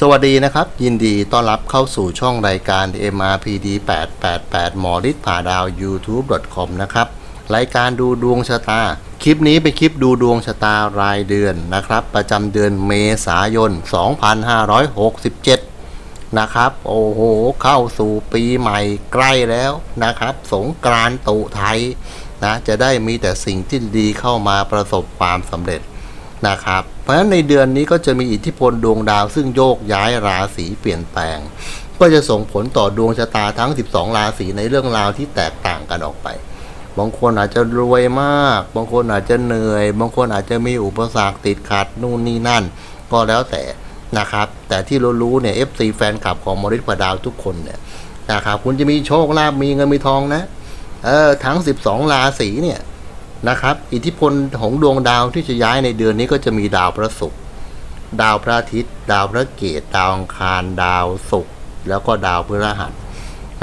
สวัสดีนะครับ ยินดีต้อนรับเข้าสู่ช่องรายการ MRPD 888 หมอฤทธิ์ผ่าดาว YouTube.com นะครับ รายการดูดวงชะตา คลิปนี้เป็นคลิปดูดวงชะตารายเดือนนะครับ ประจำเดือนเมษายน 2567 นะครับ โอ้โห เข้าสู่ปีใหม่ใกล้แล้วนะครับ สงกรานต์ตุไทยนะ จะได้มีแต่สิ่งที่ดีเข้ามาประสบความสำเร็จนะครับ เพราะฉะนั้นในเดือนนี้ก็จะมีอิทธิพลดวงดาว ซึ่งโยกย้ายราศีเปลี่ยนแปลง ก็จะส่งผลต่อดวงชะตาทั้ง 12 ราศีในเรื่องราวที่แตกต่างกันออกไป บางคนอาจจะรวยมาก บางคนอาจจะเหนื่อย บางคนอาจจะมีอุปสรรคติดขัดนู่นนี่นั่น ก็แล้วแต่นะครับ แต่ที่รู้ๆเนี่ย FC แฟนคลับของมริพดาวทุกคนเนี่ยนะครับคุณจะมีโชคลาภมีเงินมีทองนะเออทั้ง 12 ราศีเนี่ย นะครับ อิทธิพลของดวงดาวที่จะย้ายในเดือนนี้ก็จะมีดาวพระศุกร์ดาวพระอาทิตย์ ดาวพระเกตดาวอังคาร ดาวศุกร์แล้วก็ดาวพฤหัส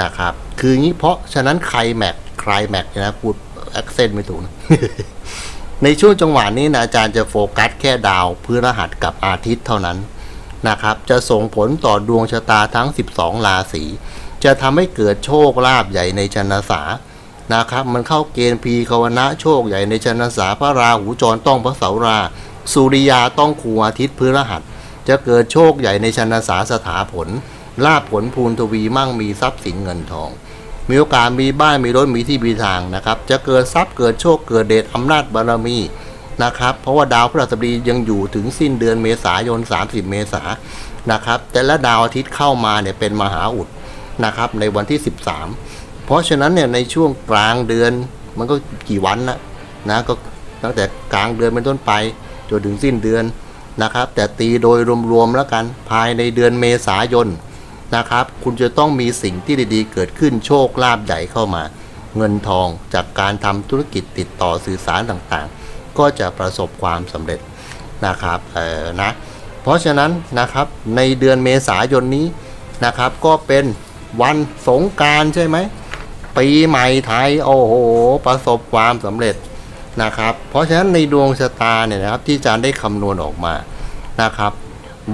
นะครับ คืองี้เพราะฉะนั้นใครแม็กใครแม็กนะพูดแอคเซนต์ไม่ถูกนะในช่วงจังหวะนี้นะอาจารย์จะโฟกัสแค่ดาวพฤหัสกับอาทิตย์เท่านั้นนะครับ จะส่งผลต่อดวงชะตาทั้ง 12 ราศีจะทำให้เกิดโชคลาภใหญ่ในชนสา นะครับ มันเข้าเกณฑ์พีคาวนะโชคใหญ่ในชนสาพระราหูจรต้องพระเสารา สุริยาต้องคูอาทิตย์พฤหัส จะเกิดโชคใหญ่ในชนสาสถาผลลาภผลภูนทวีมั่งมีทรัพย์สินเงินทอง มีโอกาสมีบ้านมีรถมีที่มีทางนะครับ จะเกิดทรัพย์เกิดโชคเกิดเดชอำนาจบารมีนะครับเพราะว่าดาวพฤหัสบดียังอยู่ถึงสิ้นเดือนเมษายน 30 เมษายนนะครับแต่ละดาวอาทิตย์เข้ามาเนี่ยเป็นมหาอุดนะครับในวันที่ 13 เพราะฉะนั้นเนี่ยในช่วงกลางเดือนมันก็กี่วันนะนะก็ตั้งแต่กลางเดือนเป็นต้นไปจนถึงสิ้นเดือนนะครับ แต่ตีโดยรวมๆแล้วกันภายในเดือนเมษายนนะครับ คุณจะต้องมีสิ่งที่ดีๆ เกิดขึ้นโชคลาภใหญ่เข้ามา เงินทองจากการทำธุรกิจติดต่อสื่อสารต่างๆ ก็จะประสบความสำเร็จนะครับเออนะเพราะฉะนั้นนะครับในเดือนเมษายนนี้นะครับ ก็เป็นวันสงการใช่ไหม ปีใหม่ไทยโอ้โห ประสบความสำเร็จนะครับ เพราะฉะนั้นในดวงชะตาเนี่ยนะครับที่อาจารย์ได้คำนวณออกมานะครับ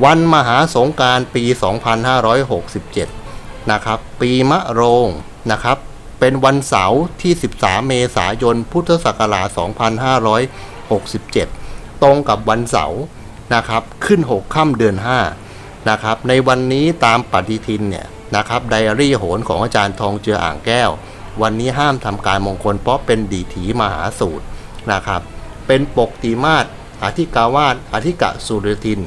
วันมหาสงการปี 2567 นะครับปีมะโรงนะครับเป็นวันเสาร์ที่ 13 เมษายน พุทธศักราช 2567 ตรงกับวันเสาร์นะครับ ขึ้น 6 ค่ำเดือน 5 นะครับ ในวันนี้ตามปฏิทินเนี่ยนะครับ ไดอารี่โหนของอาจารย์ทองเจืออ่างแก้ว วันนี้ห้ามทำการมงคล เพราะเป็นดีถีมหาสูตรนะครับ เป็นปกติมาศอธิกาวาสอธิกะสุรทิน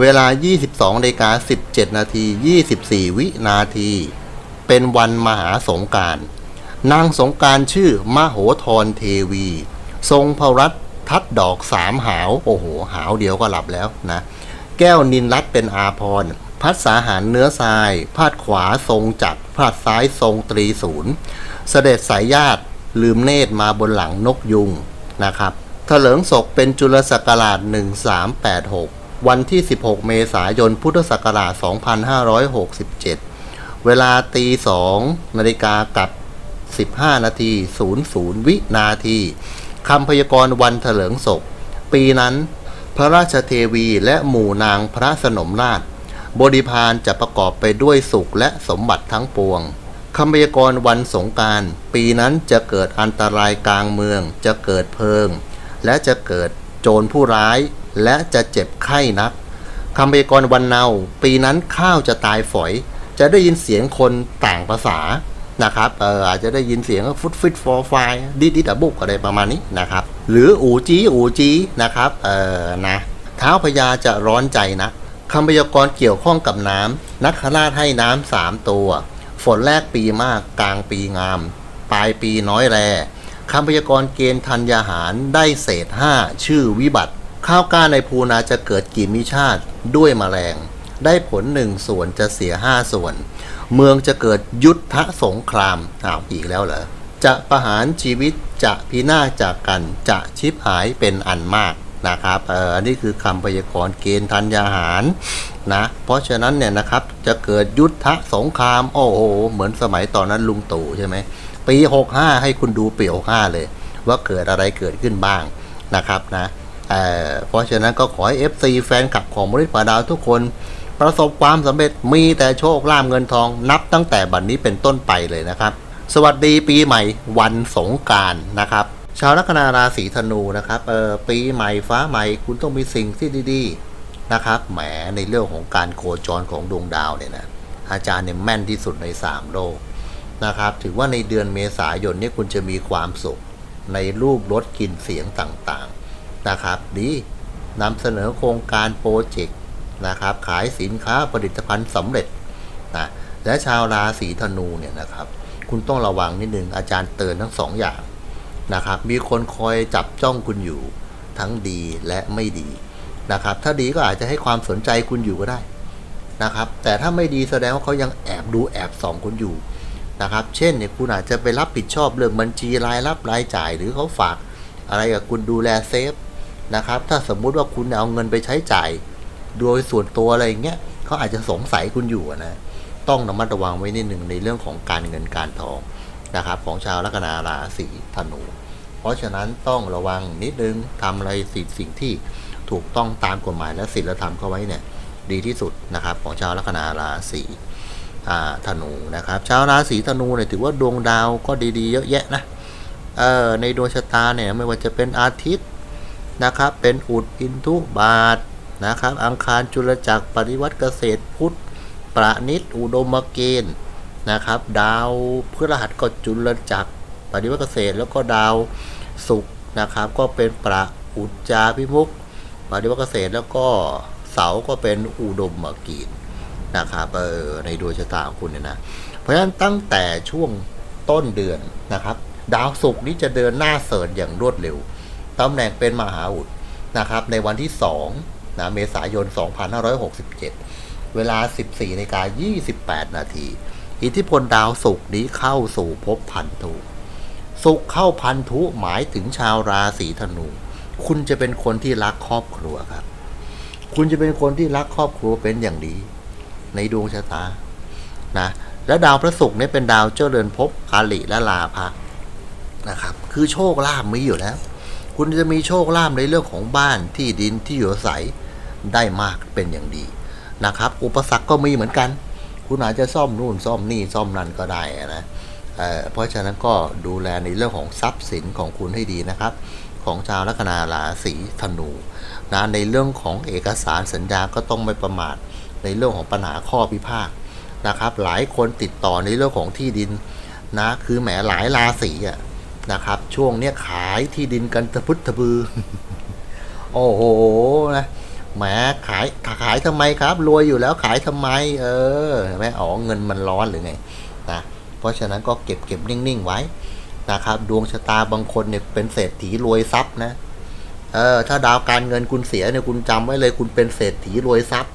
เวลา 22นาฬิกา17 นาที 24 วินาที เป็นวันมหาสงการนางสงการชื่อมโหธรเทวี ทรงพระรัตทัดดอกสามหาว โอ้โห หาวเดียวก็หลับแล้วนะ แก้วนินรัตเป็นอาพรพัดสาหารเนื้อทราย พาดขวาทรงจักรพาดซ้ายทรงตรีศูนย์ เสด็จสายญาติลืมเนตรมาบนหลังนกยุงนะครับเถลิงศกเป็นจุลศักราช 1386 วันที่ 16 เมษายน พุทธศักราช 2567 เวลาตี2นาฬิกากับ 15 นาที00 วินาทีคำพยากรณ์วันเถลิงศก ปีนั้น พระราชเทวีและหมู่นางพระสนมราช บริพารจะประกอบไปด้วยสุขและสมบัติทั้งปวง คำพยากรณ์วันสงการ ปีนั้นจะเกิดอันตรายกลางเมือง จะเกิดเพลิง และจะเกิดโจรผู้ร้าย และจะเจ็บไข้นักคำพยากรณ์วันเนาปีนั้นข้าวจะตายฝอย จะได้ยินเสียงคนต่างภาษานะครับเอออาจจะได้ยินเสียงฟุตฟิตฟอร์ไฟดิดิดบุกอะไรประมาณนี้นะครับ หรืออูจีอูจีนะครับเออนะเท้าพญาจะร้อนใจนะคำพยากรณ์เกี่ยวข้องกับน้ำนักขราชให้น้ำสามตัว ฝนแรกปีมากกลางปีงาม ปลายปีน้อยแรคำพยากรณ์เกณฑ์ธัญญาหารได้เศษห้าชื่อวิบัติ ข้าวกล้าในภูนาจะเกิดกิมิชาติด้วยแมลง ได้ผลหนึ่งส่วนจะเสียห้าส่วน เมืองจะเกิดยุทธสงครามอ้าวอีกแล้วเหรอจะประหารชีวิตจะพินาศจากกันจะชิบหายเป็นอันมากนะครับเอออันนี้คือคำพยากรณ์เกณฑ์ธัญญาหาร นะเพราะฉะนั้นเนี่ยนะครับจะเกิดยุทธสงคราม โอ้โห เหมือนสมัยตอนนั้นลุงตู่ใช่ไหมปี 65 ให้คุณดูปี 65 เลย ว่าเกิดอะไรเกิดขึ้นบ้างนะครับนะเเพราะฉะนั้นก็ขอให้ FC แฟนคลับของบริษัทปาดาวทุกคนประสบความสำเร็จมีแต่โชคลาภเงินทองนับตั้งแต่บัดนนี้เป็นต้นไปเลยนะครับ สวัสดีปีใหม่วันสงการนะครับ ชาวลัคนาราศีธนูนะครับเออปีใหม่ฟ้าใหม่คุณต้องมีสิ่งที่ดีๆ นะครับแหมในเรื่องของการโคจรของดวงดาวเนี่ยนะอาจารย์เนี่ยแม่นที่สุดใน 3 โลกนะครับถือว่าในเดือนเมษายนเนี่ยคุณจะมีความสุขในรูปรสกลิ่นเสียงต่างๆนะครับดีนำเสนอโครงการโปรเจกต์นะครับขายสินค้าผลิตภัณฑ์สำเร็จนะและชาวราศีธนูเนี่ยนะครับคุณต้องระวังนิดนึงอาจารย์เตือนทั้งสองอย่างนะครับมีคนคอยจับจ้องคุณอยู่ทั้งดีและไม่ดี นะครับ ถ้าดีก็อาจจะให้ความสนใจคุณอยู่ก็ได้นะครับ แต่ถ้าไม่ดีแสดงว่าเขายังแอบดูแอบส่องคุณอยู่นะครับ เช่นเนี่ยคุณอาจจะไปรับผิดชอบเรื่องบัญชีรายรับรายจ่าย หรือเขาฝากอะไรกับคุณดูแลเซฟนะครับ ถ้าสมมุติว่าคุณเอาเงินไปใช้จ่าย โดยส่วนตัวอะไรอย่างเงี้ยเขาอาจจะสงสัยคุณอยู่นะ ต้องระมัดระวังไว้นิดหนึ่งในเรื่องของการเงินการทองนะครับของชาวลัคนาราศีธนู เพราะฉะนั้นต้องระวังนิดนึงทำอะไรสิ่งสิ่งที่ ถูกต้องตามกฎหมายและศีลธรรมเข้าไว้เนี่ยดีที่สุดนะครับของชาวลัคนาราศีธนูนะครับ ชาวราศีธนูเนี่ยถือว่าดวงดาวก็ดีๆ เยอะแยะนะเออในดวงชะตาเนี่ยไม่ว่าจะเป็นอาทิตย์นะครับ เป็นอุดอินทุบาทนะครับ อังคารจุลจักรปฏิวัติเกษตรพุทธประนิตอุดมเกณฑ์นะครับ ดาวพฤหัสก็จุลจักรปฏิวัติเกษตร แล้วก็ดาวศุกร์นะครับ ก็เป็นประอุจจาพิมุก ปฏิวัติเกษตรแล้วก็เสาก็เป็นอุดมเกณฑ์นะครับเออในดวงชะตาของคุณเนี่ยนะ เพราะฉะนั้นตั้งแต่ช่วงต้นเดือนนะครับ ดาวศุกร์นี้จะเดินหน้าเสริญอย่างรวดเร็วตำแหน่งเป็นมหาอุดนะครับ ในวันที่2นะเมษายน 2567 เวลา 14นกา28 นาที อิทธิพลดาวศุกร์นี้เข้าสู่ภพพันธุศุกร์เข้าพันธุหมายถึงชาวราศีธนู คุณจะเป็นคนที่รักครอบครัวครับ คุณจะเป็นคนที่รักครอบครัวเป็นอย่างดี ในดวงชะตานะและดาวพระศุกร์เนี่ยเป็นดาวเจริญภพอาลิและลาภะนะครับ คือโชคลาภมีอยู่แล้ว คุณจะมีโชคลาภในเรื่องของบ้านที่ดินที่อยู่อาศัยได้มากเป็นอย่างดีนะครับ อุปสรรคก็มีเหมือนกัน คุณอาจจะซ่อมนู่นซ่อมนี่ซ่อมนั่นก็ได้นะเเพราะฉะนั้นก็ดูแลในเรื่องของทรัพย์สินของคุณให้ดีนะครับ ของชาวลัคนาราศีธนูนะในเรื่องของเอกสารสัญญาก็ต้องไม่ประมาทในเรื่องของปัญหาข้อพิพาทนะครับ หลายคนติดต่อในเรื่องของที่ดินนะคือแหมหลายราศีอะนะครับ ช่วงเนี้ยขายที่ดินกันตะพุทธบือ โอ้โหนะแหมขายขายทำไมครับ รวยอยู่แล้วขายทำไม เออเห็นไหมอ๋อเงินมันร้อนหรือไงนะเพราะฉะนั้นก็เก็บเก็บนิ่งๆไว้ นะครับ ดวงชะตาบางคนเนี่ยเป็นเศรษฐีรวยทรัพย์นะเออถ้าดาวการเงินคุณเสียเนี่ยคุณจำไว้เลยคุณเป็นเศรษฐีรวยทรัพย์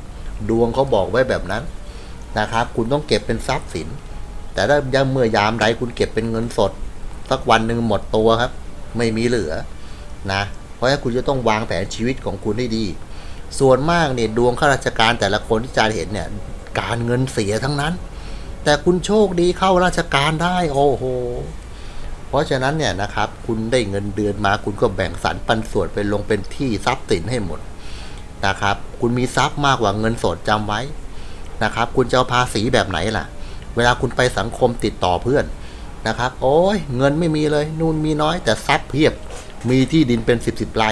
ดวงเขาบอกไว้แบบนั้นนะครับ คุณต้องเก็บเป็นทรัพย์สิน แต่ถ้ายังเมื่อยามใดคุณเก็บเป็นเงินสด สักวันหนึ่งหมดตัวครับ ไม่มีเหลือนะ เพราะฉะนั้นคุณจะต้องวางแผนชีวิตของคุณให้ดี ส่วนมากเนี่ยดวงข้าราชการแต่ละคนที่อาจารย์เห็นเนี่ยการเงินเสียทั้งนั้น แต่คุณโชคดีเข้าราชการได้ โอ้โห เพราะฉะนั้นเนี่ยนะครับคุณได้เงินเดือนมาคุณก็แบ่งสรรปันส่วนไปลงเป็นที่ทรัพย์สินให้หมดนะครับ คุณมีทรัพย์มากกว่าเงินสดจำไว้นะครับ คุณจะเอาภาษีแบบไหนล่ะ เวลาคุณไปสังคมติดต่อเพื่อนนะครับ โอ้ยเงินไม่มีเลยนู่นมีน้อยแต่ทรัพย์เพียบมีที่ดินเป็นสิบสิบไร่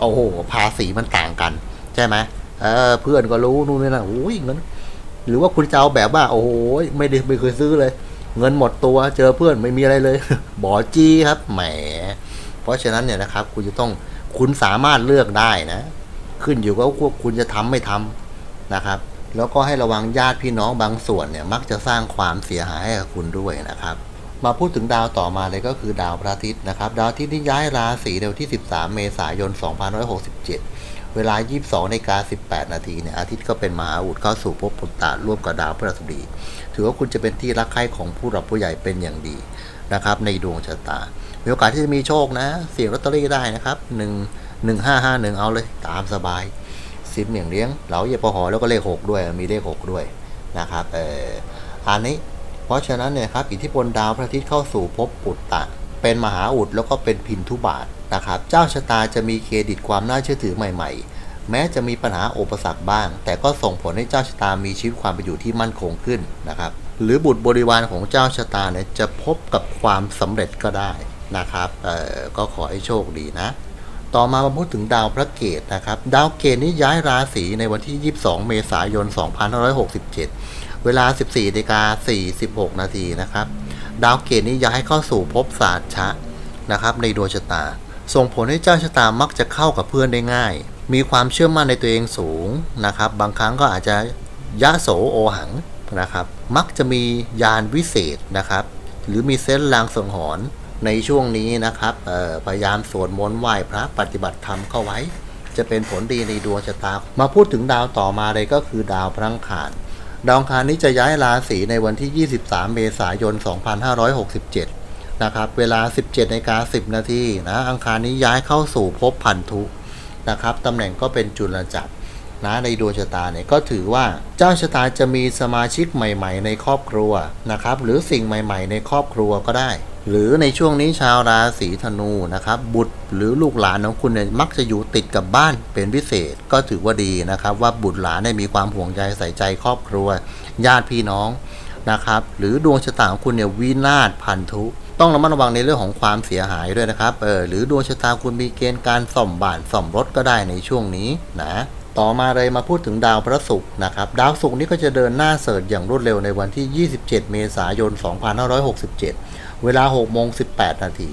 โอ้โหภาษีมันต่างกัน ใช่ไหมเออเพื่อนก็รู้นู่นนี่นะโอ้ยเงินหรือว่าคุณจะเอาแบบว่าโอ้โหไม่ได้ไม่เคยซื้อเลย เงินหมดตัวเจอเพื่อนไม่มีอะไรเลยบอจี้ครับแหม เพราะฉะนั้นเนี่ยนะครับ คุณจะต้องคุณสามารถเลือกได้นะ ขึ้นอยู่กับว่าคุณจะทำไม่ทำนะครับ แล้วก็ให้ระวังญาติพี่น้องบางส่วนเนี่ย มักจะสร้างความเสียหายให้กับคุณด้วยนะครับ มาพูดถึงดาวต่อมาเลยก็คือดาวพระอาทิตย์นะครับ ดาวอาทิตย์ที่ย้ายราศีในวันที่ 13 เมษายน 2567 เวลา 22นกา18 นาทีเนี่ยอาทิตย์ก็เป็นมหาอุดเข้าสู่ภพปุตตะร่วมกับดาวพฤหัสบดีถือว่าคุณจะเป็นที่รักใคร่ของผู้หลักผู้ใหญ่เป็นอย่างดีนะครับ ในดวงชะตา มีโอกาสที่จะมีโชคนะ เสี่ยงลอตเตอรี่ได้นะครับ 1 1551 เอาเลยตามสบายซิมอย่างเลี้ยงเหลาเยปหอแล้วก็เลข 6 ด้วยมีเลข 6 ด้วยนะครับเอออันนี้เพราะฉะนั้นเนี่ยครับอิทธิพลดาวพระอาทิตย์เข้าสู่ภพปุตตะ เป็นมหาอุดแล้วก็เป็นพินทุบาท นะครับ เจ้าชะตาจะมีเครดิตความน่าเชื่อถือใหม่ ๆ แม้จะมีปัญหาอุปสรรคบ้าง แต่ก็ส่งผลให้เจ้าชะตามีชีวิตความเป็นอยู่ที่มั่นคงขึ้นนะครับ หรือบุตรบริวารของเจ้าชะตาเนี่ยจะพบกับความสำเร็จก็ได้นะครับเอ่อก็ขอให้โชคดีนะ ต่อมามาพูดถึงดาวพระเกตนะครับ ดาวเกตนี้ย้ายราศีในวันที่ 22 เมษายน 2567 เวลา 14นาฬิกา46 นาทีนะครับ ดาวเกตนี้ย้ายเข้าสู่ภพศาสตร์ชะนะครับในดวงชะตา ส่งผลให้เจ้าชะตามักจะเข้ากับเพื่อนได้ง่าย มีความเชื่อมั่นในตัวเองสูงนะครับ บางครั้งก็อาจจะยะโสโอหังนะครับ มักจะมียานวิเศษนะครับ หรือมีเซนลางสังหรณ์ในช่วงนี้นะครับพยายามสวดมนต์ไหว้พระปฏิบัติธรรมเข้าไว้ จะเป็นผลดีในดวงชะตา มาพูดถึงดาวต่อมาเลยก็คือดาวพระังคารดาวคารนี้จะย้ายราศีในวันที่ 23 เมษายน 2567 นะครับ เวลา 17นาฬิกา10 นาทีนะ อังคารนี้ย้ายเข้าสู่ภพพันธุนะครับตำแหน่งก็เป็นจุลจักรนะในดวงชะตาเนี่ยก็ถือว่าเจ้าชะตาจะมีสมาชิกใหม่ ๆ ในครอบครัวนะครับ หรือสิ่งใหม่ ๆ ในครอบครัวก็ได้ หรือในช่วงนี้ชาวราศีธนูนะครับ บุตรหรือลูกหลานของคุณเนี่ยมักจะอยู่ติดกับบ้านเป็นพิเศษ ก็ถือว่าดีนะครับ ว่าบุตรหลานได้มีความห่วงใยใส่ใจครอบครัว ญาติพี่น้องนะครับ หรือดวงชะตาของคุณเนี่ยวินาศพันธุ ต้องระมัดระวังในเรื่องของความเสียหายด้วยนะครับเออหรือดวงชะตาคุณมีเกณฑ์การซ่อมบ้านซ่อมรถก็ได้ในช่วงนี้นะต่อมาเลยมาพูดถึงดาวพระศุกร์นะครับ ดาวศุกร์นี้ก็จะเดินหน้าเสิร์ชอย่างรวดเร็วในวันที่ 27 เมษายน 2567 เวลา6โมง18 นาที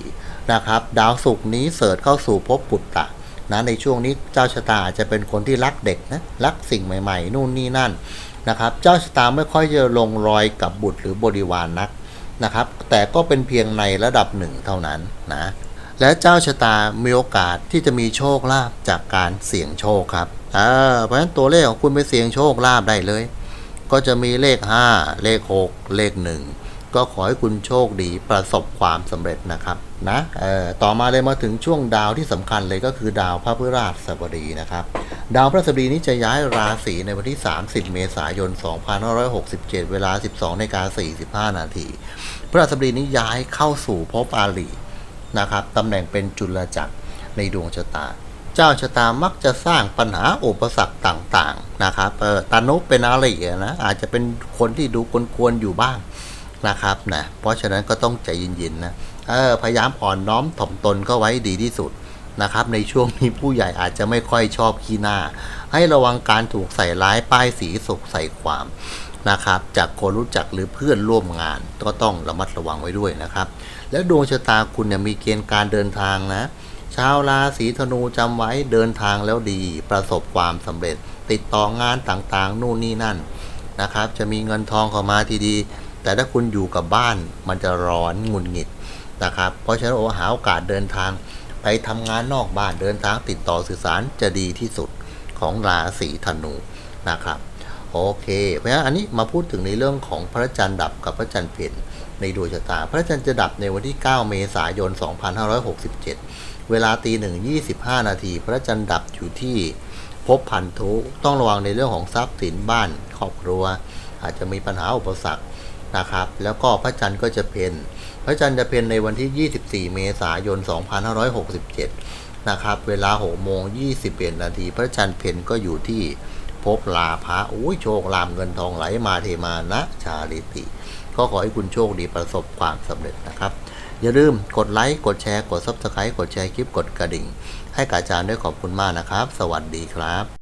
นะครับ ดาวศุกร์นี้เสิร์ชเข้าสู่ภพปุตตะนะในช่วงนี้เจ้าชะตาจจะเป็นคนที่รักเด็กนะรักสิ่งใหม่ ๆ นู่นนี่นั่นนะครับ เจ้าชะตาไม่ค่อยจะลงรอยกับบุตรหรือบริวารนนัก นะครับ แต่ก็เป็นเพียงในระดับหนึ่งเท่านั้นนะ และเจ้าชะตามีโอกาสที่จะมีโชคลาภจากการเสี่ยงโชคครับเออเพราะฉะนั้นตัวเลขของคุณไปเสี่ยงโชคลาภได้เลย ก็จะมีเลข 5 เลข 6 เลข 1 ก็ขอให้คุณโชคดีประสบความสำเร็จนะครับนะต่อมาเลยมาถึงช่วงดาวที่สำคัญเลยก็คือดาวพระพฤหัสบดีนะครับ ดาวพระศัสบดีนี้จะย้ายราศีในวันที่ 30 เมษายน 2567 เวลา 12นาฬิกา45 นาที พระราชบดีนี้ย้ายเข้าสู่ภพอาลีนะครับตำแหน่งเป็นจุลจักรในดวงชะตา เจ้าชะตามักจะสร้างปัญหาอุปสรรคต่างๆนะครับเออตานุเป็นอาลีนะอาจจะเป็นคนที่ดูกวนๆอยู่บ้าง นะครับนะเพราะฉะนั้นก็ต้องใจเย็นๆนะเออพยายามอ่อนน้อมถ่อมตนก็ไว้ดีที่สุดนะครับ ในช่วงนี้ผู้ใหญ่อาจจะไม่ค่อยชอบขี้หน้า ให้ระวังการถูกใส่ร้ายป้ายสีสกใส่ความนะครับ จากคนรู้จักหรือเพื่อนร่วมงานก็ต้องระมัดระวังไว้ด้วยนะครับ แล้วดวงชะตาคุณเนี่ยมีเกณฑ์การเดินทางนะชาวราศีธนูจำไว้เดินทางแล้วดี ประสบความสำเร็จ ติดต่องานต่างๆ นู่นนี่นั่นนะครับ จะมีเงินทองเข้ามาทีดี แต่ถ้าคุณอยู่กับบ้านมันจะร้อนหงุดหงิดนะครับ เพราะฉะนั้นโอหาโอกาสเดินทาง ไปทำงานนอกบ้านเดินทางติดต่อสื่อสารจะดีที่สุดของราศีธนูนะครับโอเค เพราะฉะนั้นอันนี้มาพูดถึงในเรื่องของพระจันทร์ดับกับพระจันทร์เพ็ญในดวงชะตา พระจันทร์จะดับในวันที่ 9 เมษายน 2567 เวลาตีหนึ่ง25นาที พระจันทร์ดับอยู่ที่ภพพันธุต้องระวังในเรื่องของทรัพย์สินบ้าน ครอบครัว อาจจะมีปัญหาอุปสรรค นะครับ แล้วก็พระจันทร์ก็จะเพ็ญพระจันทร์จะเพ็ญในวันที่ 24 เมษายน 2567 นะครับ เวลา6โมง21นาทีพระจันทร์เพ็ญก็อยู่ที่พบลาภะโอ้ยโชคลามเงินทองไหลมาเทมานะชาลิติ ก็ขอให้คุณโชคดีประสบความสำเร็จนะครับ อย่าลืมกดไลค์ กดแชร์ กดซับสไครต์กดแชร์คลิป กดกระดิ่ง ให้กับอาจารย์ด้วยขอบคุณมากนะครับ สวัสดีครับ